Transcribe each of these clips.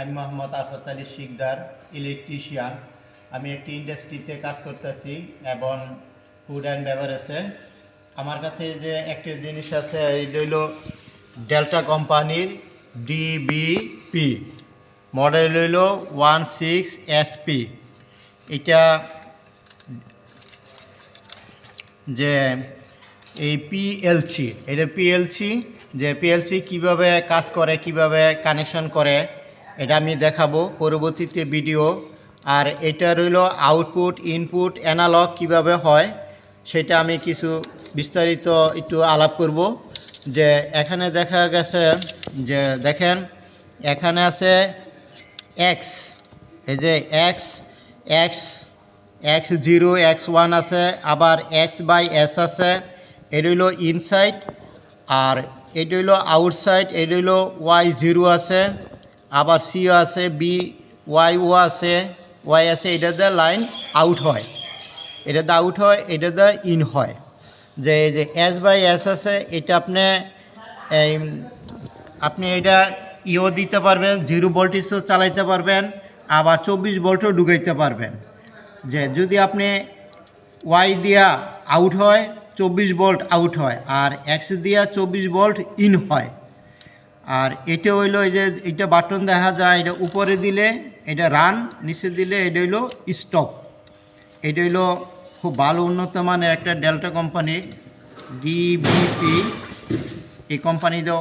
আমি মোহাম্মদ আফত আলী শিকদার ইলেকট্রিশিয়ান আমি একটি ইন্ডাস্ট্রিতে কাজ করতেছি এবং ফুড অ্যান্ড বেভারেজে আমার কাছে যে একটি জিনিস আছে, এইটা হইল ডেল্টা কোম্পানির ডিবিপি মডেল হইল ওয়ান সিক্স এসপি এটা যে এই পিএলসি এটা পিএলসি যে পিএলসি কীভাবে কাজ করে, কীভাবে কানেকশন করে এটা আমি দেখাবো পরবর্তীতে ভিডিও আর এটা রইল আউটপুট ইনপুট অ্যানালগ কীভাবে হয়, সেটা আমি কিছু বিস্তারিত একটু আলাপ করব। যে এখানে দেখা গেছে যে দেখেন, এখানে আছে এক্স এই যে X X X zero X one আছে, আবার এক্স বাই এস আছে এটা হইল ইনসাইড আর এটা হইল আউটসাইড এটা হইল ওয়াই জিরো আছে। আবার সি আছে বি ওয়াই ও আছে ওয়াই আছে, এটা এটাতে লাইন আউট হয়। এটা এটাতে আউট হয়, এটা এটাতে ইন হয়। যে যে এস বাই এস আছে, এটা আপনি আপনি এটা ইও দিতে পারবেন জিরো ভোল্টেজও চালাইতে পারবেন, আবার চব্বিশ ভোল্টও ঢুকাইতে পারবেন। যে যদি আপনি ওয়াই দিয়া আউট হয়, চব্বিশ ভোল্ট আউট হয়, আর এক্স দিয়া চব্বিশ ভোল্ট ইন হয়। আর এটা হইল এই যে, এটা বাটন দেখা যায়, এটা উপরে দিলে এটা রান নিচে দিলে এটা হইল স্টপ এটা হইল খুব ভালো উন্নত মানের একটা ডেল্টা কোম্পানির ডিবিপি এই কোম্পানিতে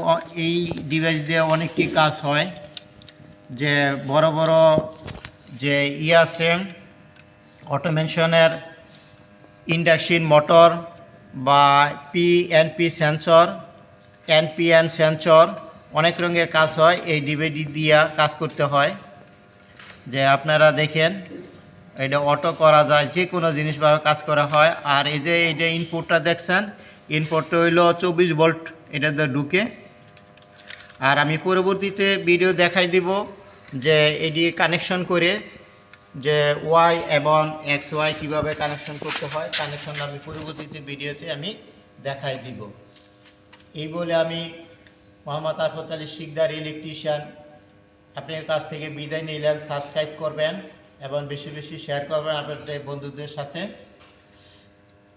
এই ডিভাইস দিয়ে অনেকটি কাজ হয়। যে বড় বড় যে ই অটোমেশনের ইন্ডাকশন মোটর বা P PNP sensor NPN sensor অনেক রঙের কাজ হয়, এই ডিভিডি দিয়া কাজ করতে হয়। যে আপনারা দেখেন, এটা অটো করা যায় যে কোনো জিনিসভাবে কাজ করা হয়। আর এই যে এটা ইনপুটটা দেখছেন ইনপুটটা হইল চব্বিশ ভোল্ট, এটাতে ঢুকে। আর আমি পরবর্তীতে ভিডিও দেখাই দিব যে এটি কানেকশন করে যে ওয়াই এবং এক্স ওয়াই কীভাবে কানেকশন করতে হয়। কানেকশন আমি পরবর্তীতে ভিডিওতে আমি দেখাই দিব। এই বলে আমি মোহাম্মদ আরফত আলী শিকদার ইলেকট্রিশিয়ান। আপনার কাছ থেকে বিদায় নিলেন, সাবস্ক্রাইব করবেন এবং বেশি বেশি শেয়ার করবেন আপনাদের বন্ধুদের সাথে।